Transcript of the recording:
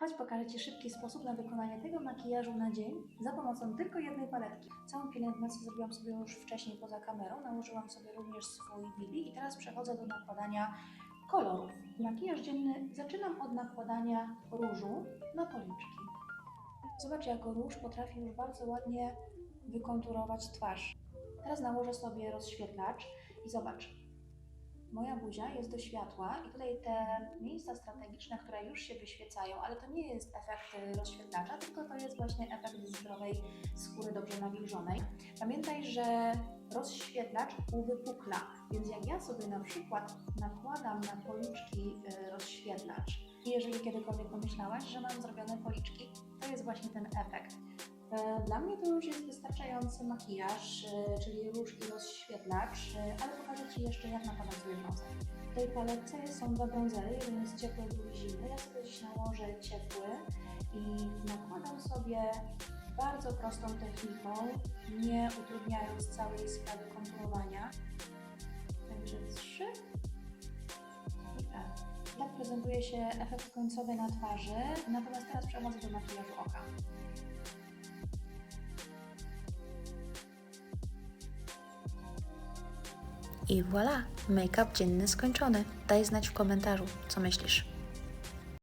Chodź pokażę Ci szybki sposób na wykonanie tego makijażu na dzień za pomocą tylko jednej paletki. Całą pielęgnację zrobiłam sobie już wcześniej poza kamerą, nałożyłam sobie również swój BB i teraz przechodzę do nakładania kolorów. Makijaż dzienny zaczynam od nakładania różu na policzki. Zobacz, jak róż potrafi już bardzo ładnie wykonturować twarz. Teraz nałożę sobie rozświetlacz i zobacz, moja buzia jest do światła i tutaj te miejsca strategiczne, które już się wyświecają, ale to nie jest efekt y, rozświetlacza, tylko to jest właśnie efekt zdrowej skóry dobrze nawilżonej. Pamiętaj, że rozświetlacz uwypukla, więc jak ja sobie na przykład nakładam na policzki y, rozświetlacz i jeżeli kiedykolwiek pomyślałaś, że mam zrobione policzki, to jest właśnie ten efekt. E, Dla mnie to już jest wystarczający makijaż, e, czyli róż i rozświetlacz, e, ale pokażę Ci jeszcze jak nakładam sobie brązer. W tej paletce są dwa brązery, jeden jest ciepły, drugi zimny. Ja sobie dziś nałożę ciepły i nakładam sobie bardzo prostą techniką, nie utrudniając całej sprawy konturowania. Także trzy i. Tak prezentuje się efekt końcowy na twarzy, natomiast teraz przechodzę do makijażu oka. I voilà, make-up dzienny skończony. Daj znać w komentarzu, co myślisz.